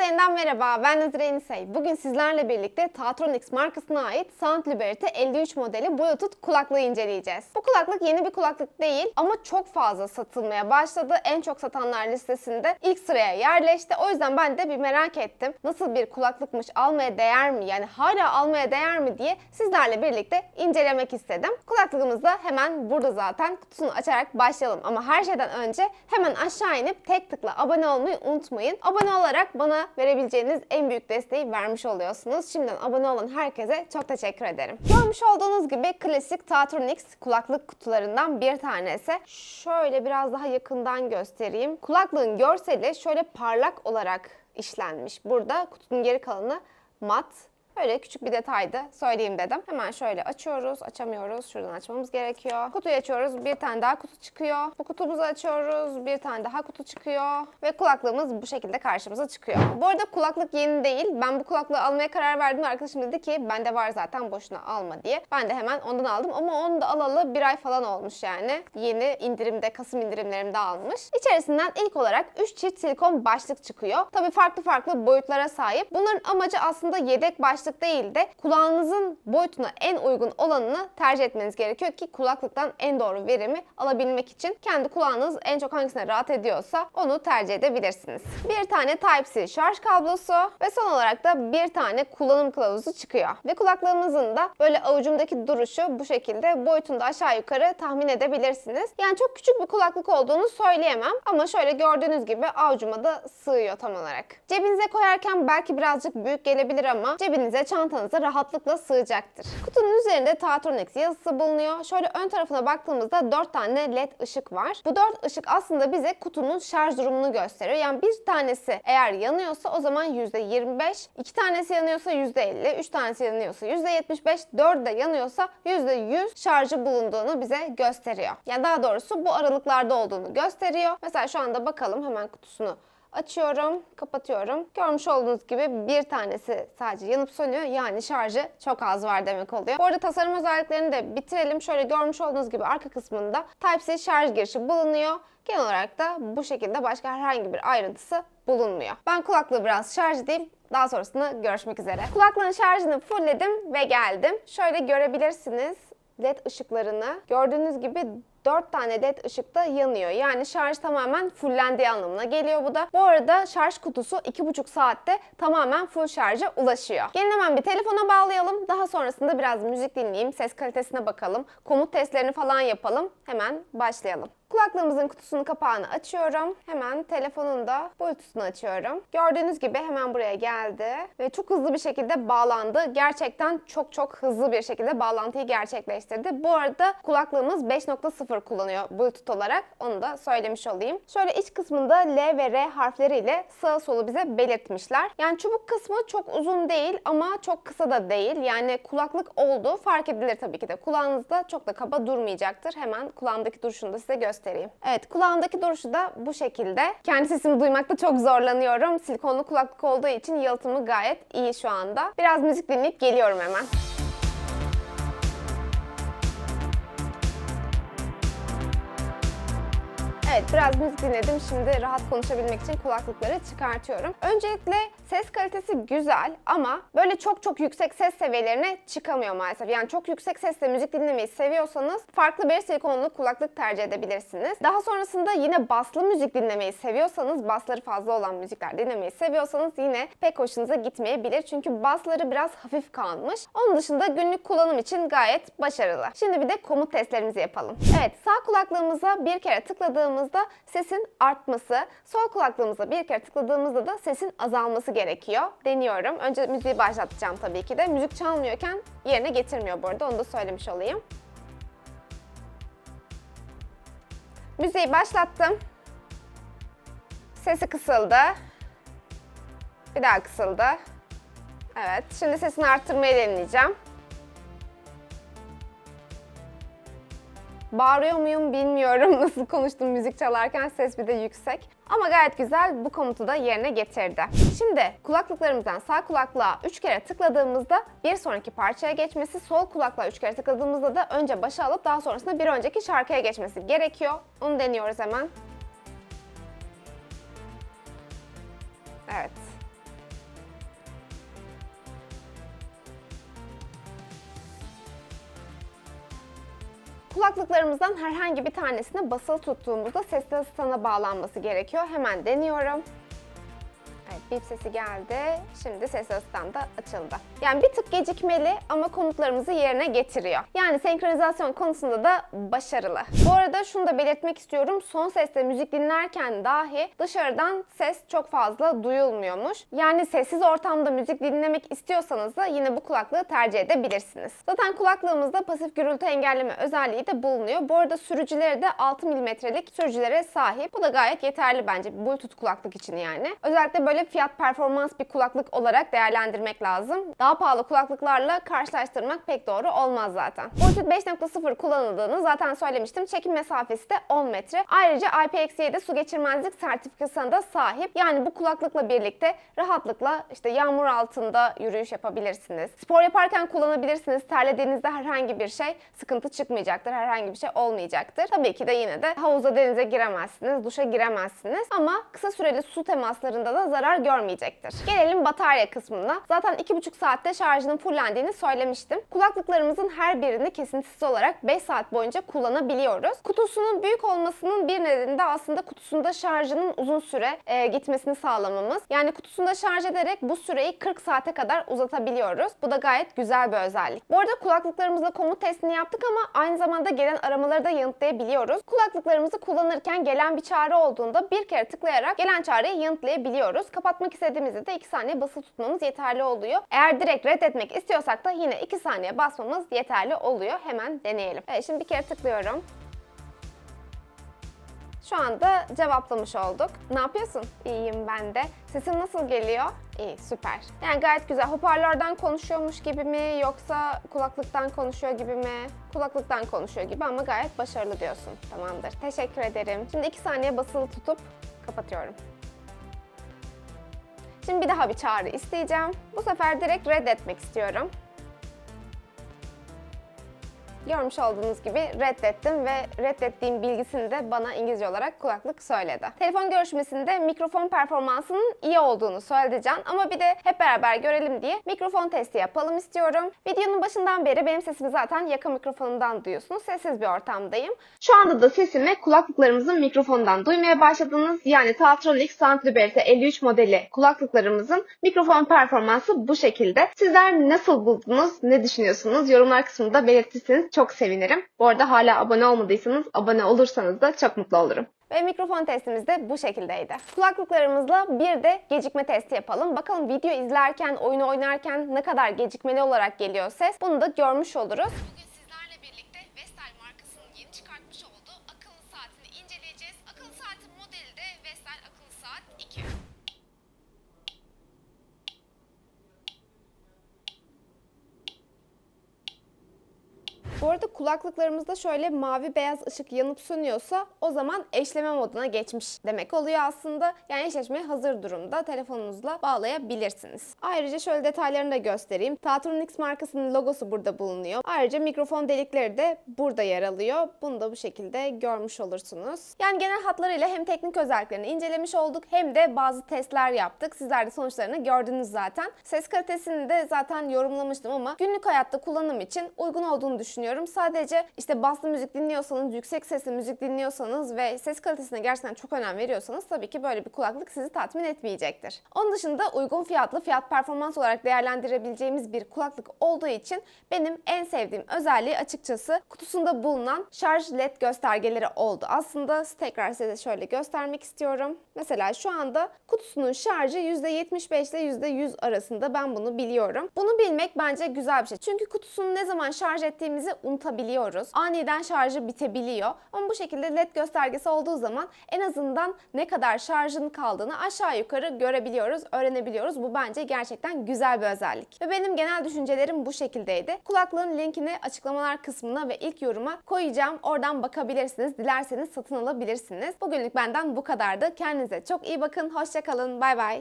Herkese yeniden merhaba, ben Nazire Enisey. Bugün sizlerle birlikte Taatronix markasına ait Sound Liberty 53 modeli Bluetooth kulaklığı inceleyeceğiz. Bu kulaklık yeni bir kulaklık değil ama çok fazla satılmaya başladı. En çok satanlar listesinde ilk sıraya yerleşti. O yüzden ben de bir merak ettim. Nasıl bir kulaklıkmış, almaya değer mi? Yani hala almaya değer mi diye sizlerle birlikte incelemek istedim. Kulaklığımız da hemen burada zaten kutusunu açarak başlayalım. Ama her şeyden önce hemen aşağı inip tek tıkla abone olmayı unutmayın. Abone olarak bana verebileceğiniz en büyük desteği vermiş oluyorsunuz. Şimdiden abone olan herkese çok teşekkür ederim. Görmüş olduğunuz gibi klasik Taatronix kulaklık kutularından bir tanesi. Şöyle biraz daha yakından göstereyim. Kulaklığın görseli şöyle parlak olarak işlenmiş. Burada kutunun geri kalanı mat Öyle küçük bir detaydı söyleyeyim dedim. Hemen şöyle açıyoruz, açamıyoruz. Şuradan açmamız gerekiyor. Kutuyu açıyoruz, bir tane daha kutu çıkıyor. Bu kutumuzu açıyoruz, bir tane daha kutu çıkıyor. Ve kulaklığımız bu şekilde karşımıza çıkıyor. Bu arada kulaklık yeni değil. Ben bu kulaklığı almaya karar verdim. Arkadaşım dedi ki bende var zaten boşuna alma diye. Ben de hemen ondan aldım ama onu da alalı bir ay falan olmuş yani. Yeni indirimde, Kasım indirimlerimde almış. İçerisinden ilk olarak 3 çift silikon başlık çıkıyor. Tabii farklı farklı boyutlara sahip. Bunların amacı aslında yedek başlık değil de kulağınızın boyutuna en uygun olanını tercih etmeniz gerekiyor ki kulaklıktan en doğru verimi alabilmek için kendi kulağınız en çok hangisine rahat ediyorsa onu tercih edebilirsiniz. Bir tane Type-C şarj kablosu ve son olarak da bir tane kullanım kılavuzu çıkıyor. Ve kulaklığımızın da böyle avucumdaki duruşu bu şekilde boyutunda aşağı yukarı tahmin edebilirsiniz. Yani çok küçük bir kulaklık olduğunu söyleyemem ama şöyle gördüğünüz gibi avucuma da sığıyor tam olarak. Cebinize koyarken belki birazcık büyük gelebilir ama cebinize, çantanıza rahatlıkla sığacaktır. Kutunun üzerinde Taatronix yazısı bulunuyor. Şöyle ön tarafına baktığımızda 4 tane led ışık var. Bu 4 ışık aslında bize kutunun şarj durumunu gösteriyor. Yani bir tanesi eğer yanıyorsa o zaman %25, iki tanesi yanıyorsa %50, üç tanesi yanıyorsa %75, 4 de yanıyorsa %100 şarjı bulunduğunu bize gösteriyor. Yani daha doğrusu bu aralıklarda olduğunu gösteriyor. Mesela şu anda bakalım hemen kutusunu Açıyorum, kapatıyorum. Görmüş olduğunuz gibi bir tanesi sadece yanıp sönüyor. Yani şarjı çok az var demek oluyor. Bu arada tasarım özelliklerini de bitirelim. Şöyle görmüş olduğunuz gibi arka kısmında Type-C şarj girişi bulunuyor. Genel olarak da bu şekilde başka herhangi bir ayrıntısı bulunmuyor. Ben kulaklığı biraz şarj edeyim. Daha sonrasında görüşmek üzere. Kulaklığın şarjını fullledim ve geldim. Şöyle görebilirsiniz led ışıklarını. Gördüğünüz gibi 4 tane led ışık da yanıyor. Yani şarj tamamen fullendiği anlamına geliyor bu da. Bu arada şarj kutusu 2,5 saatte tamamen full şarja ulaşıyor. Gelin hemen bir telefona bağlayalım. Daha sonrasında biraz müzik dinleyeyim, ses kalitesine bakalım. Komut testlerini falan yapalım. Hemen başlayalım. Kulaklığımızın kutusunun kapağını açıyorum. Hemen telefonun da bluetooth'unu açıyorum. Gördüğünüz gibi hemen buraya geldi ve çok hızlı bir şekilde bağlandı. Gerçekten çok çok hızlı bir şekilde bağlantıyı gerçekleştirdi. Bu arada kulaklığımız 5.0 kullanıyor bluetooth olarak. Onu da söylemiş olayım. Şöyle iç kısmında L ve R harfleriyle sağ solu bize belirtmişler. Yani çubuk kısmı çok uzun değil ama çok kısa da değil. Yani kulaklık oldu. Fark edilir tabii ki de. Kulağınızda çok da kaba durmayacaktır. Hemen kulağımdaki duruşunu da size göstereyim. Evet kulağımdaki duruşu da bu şekilde. Kendi sesimi duymakta çok zorlanıyorum. Silikonlu kulaklık olduğu için yalıtımı gayet iyi şu anda. Biraz müzik dinleyip geliyorum hemen. Evet biraz müzik dinledim. Şimdi rahat konuşabilmek için kulaklıkları çıkartıyorum. Öncelikle ses kalitesi güzel ama böyle çok çok yüksek ses seviyelerine çıkamıyor maalesef. Yani çok yüksek sesle müzik dinlemeyi seviyorsanız farklı bir silikonlu kulaklık tercih edebilirsiniz. Daha sonrasında yine baslı müzik dinlemeyi seviyorsanız, basları fazla olan müzikler dinlemeyi seviyorsanız yine pek hoşunuza gitmeyebilir. Çünkü basları biraz hafif kalmış. Onun dışında günlük kullanım için gayet başarılı. Şimdi bir de komut testlerimizi yapalım. Evet sağ kulaklığımıza bir kere tıkladığımız tıkladığımızda sesin artması, sol kulaklığımıza bir kere tıkladığımızda da sesin azalması gerekiyor. Deniyorum. Önce müziği başlatacağım tabii ki de. Müzik çalmıyorken yerine getirmiyor bu arada. Onu da söylemiş olayım. Müziği başlattım. Sesi kısıldı. Bir daha kısıldı. Evet. Şimdi sesini arttırmayı deneyeceğim. Bağırıyor muyum bilmiyorum. Nasıl konuştum müzik çalarken ses bir de yüksek. Ama gayet güzel bu komutu da yerine getirdi. Şimdi kulaklıklarımızdan sağ kulaklığa 3 kere tıkladığımızda bir sonraki parçaya geçmesi, sol kulaklığa 3 kere tıkladığımızda da önce başa alıp daha sonrasında bir önceki şarkıya geçmesi gerekiyor. Onu deniyoruz hemen. Evet. Kulaklıklarımızdan herhangi bir tanesini basılı tuttuğumuzda sesli asistana bağlanması gerekiyor. Hemen deniyorum. Evet, bip sesi geldi. Şimdi ses asistan da açıldı. Yani bir tık gecikmeli ama komutlarımızı yerine getiriyor. Yani senkronizasyon konusunda da başarılı. Bu arada şunu da belirtmek istiyorum. Son sesle müzik dinlerken dahi dışarıdan ses çok fazla duyulmuyormuş. Yani sessiz ortamda müzik dinlemek istiyorsanız da yine bu kulaklığı tercih edebilirsiniz. Zaten kulaklığımızda pasif gürültü engelleme özelliği de bulunuyor. Bu arada sürücüleri de 6 mm'lik sürücülere sahip. Bu da gayet yeterli bence Bluetooth kulaklık için yani. Özellikle böyle fiyat performans bir kulaklık olarak değerlendirmek lazım. Daha pahalı kulaklıklarla karşılaştırmak pek doğru olmaz zaten. Bluetooth 5.0 kullanıldığını zaten söylemiştim. Çekim mesafesi de 10 metre. Ayrıca IPX7 su geçirmezlik sertifikasına da sahip. Yani bu kulaklıkla birlikte rahatlıkla işte yağmur altında yürüyüş yapabilirsiniz. Spor yaparken kullanabilirsiniz. Terlediğinizde herhangi bir şey sıkıntı çıkmayacaktır. Herhangi bir şey olmayacaktır. Tabii ki de yine de havuza denize giremezsiniz, duşa giremezsiniz. Ama kısa süreli su temaslarında da zarar görmeyecektir. Gelelim batarya kısmına. Zaten 2,5 saatte şarjının fullendiğini söylemiştim. Kulaklıklarımızın her birini kesintisiz olarak 5 saat boyunca kullanabiliyoruz. Kutusunun büyük olmasının bir nedeni de aslında kutusunda şarjının uzun süre e, gitmesini sağlamamız. Yani kutusunda şarj ederek bu süreyi 40 saate kadar uzatabiliyoruz. Bu da gayet güzel bir özellik. Bu arada kulaklıklarımızla komut testini yaptık ama aynı zamanda gelen aramaları da yanıtlayabiliyoruz. Kulaklıklarımızı kullanırken gelen bir çağrı olduğunda bir kere tıklayarak gelen çağrıyı yanıtlayabiliyoruz. Kapatmak istediğimizde de 2 saniye basılı tutmamız yeterli oluyor. Eğer direkt reddetmek istiyorsak da yine 2 saniye basmamız yeterli oluyor. Hemen deneyelim. Evet, şimdi bir kere tıklıyorum. Şu anda cevaplamış olduk. Ne yapıyorsun? İyiyim ben de. Sesim nasıl geliyor? İyi, süper. Yani gayet güzel. Hoparlörden konuşuyormuş gibi mi yoksa kulaklıktan konuşuyor gibi mi? Kulaklıktan konuşuyor gibi ama gayet başarılı diyorsun. Tamamdır. Teşekkür ederim. Şimdi 2 saniye basılı tutup kapatıyorum. Şimdi bir daha bir çağrı isteyeceğim. Bu sefer direkt reddetmek istiyorum. Görmüş olduğunuz gibi reddettim ve reddettiğim bilgisini de bana İngilizce olarak kulaklık söyledi. Telefon görüşmesinde mikrofon performansının iyi olduğunu söyledi Can ama bir de hep beraber görelim diye mikrofon testi yapalım istiyorum. Videonun başından beri benim sesimi zaten yakın mikrofonumdan duyuyorsunuz. Sessiz bir ortamdayım. Şu anda da sesimi kulaklıklarımızın mikrofonundan duymaya başladınız. Yani Taltronic Sound Liberty 53 modeli kulaklıklarımızın mikrofon performansı bu şekilde. Sizler nasıl buldunuz, ne düşünüyorsunuz? Yorumlar kısmında belirtirseniz çok sevinirim. Bu arada hala abone olmadıysanız abone olursanız da çok mutlu olurum. Ve mikrofon testimiz de bu şekildeydi. Kulaklıklarımızla bir de gecikme testi yapalım. Bakalım video izlerken, oyunu oynarken ne kadar gecikmeli olarak geliyor ses. Bunu da görmüş oluruz. Bu arada kulaklıklarımızda şöyle mavi beyaz ışık yanıp sönüyorsa o zaman eşleme moduna geçmiş demek oluyor aslında. Yani eşleşmeye hazır durumda telefonunuzla bağlayabilirsiniz. Ayrıca şöyle detaylarını da göstereyim. Tatronix markasının logosu burada bulunuyor. Ayrıca mikrofon delikleri de burada yer alıyor. Bunu da bu şekilde görmüş olursunuz. Yani genel hatlarıyla hem teknik özelliklerini incelemiş olduk hem de bazı testler yaptık. Sizler de sonuçlarını gördünüz zaten. Ses kalitesini de zaten yorumlamıştım ama günlük hayatta kullanım için uygun olduğunu düşünüyorum. Sadece işte baslı müzik dinliyorsanız, yüksek sesli müzik dinliyorsanız ve ses kalitesine gerçekten çok önem veriyorsanız tabii ki böyle bir kulaklık sizi tatmin etmeyecektir. Onun dışında uygun fiyatlı, fiyat performans olarak değerlendirebileceğimiz bir kulaklık olduğu için benim en sevdiğim özelliği açıkçası kutusunda bulunan şarj led göstergeleri oldu. Aslında tekrar size şöyle göstermek istiyorum. Mesela şu anda kutusunun şarjı %75 ile %100 arasında ben bunu biliyorum. Bunu bilmek bence güzel bir şey. Çünkü kutusunu ne zaman şarj ettiğimizi unutabiliyoruz. Aniden şarjı bitebiliyor. Ama bu şekilde led göstergesi olduğu zaman en azından ne kadar şarjın kaldığını aşağı yukarı görebiliyoruz, öğrenebiliyoruz. Bu bence gerçekten güzel bir özellik. Ve benim genel düşüncelerim bu şekildeydi. Kulaklığın linkini açıklamalar kısmına ve ilk yoruma koyacağım. Oradan bakabilirsiniz. Dilerseniz satın alabilirsiniz. Bugünlük benden bu kadardı. Kendinize çok iyi bakın. Hoşçakalın. Bay bay.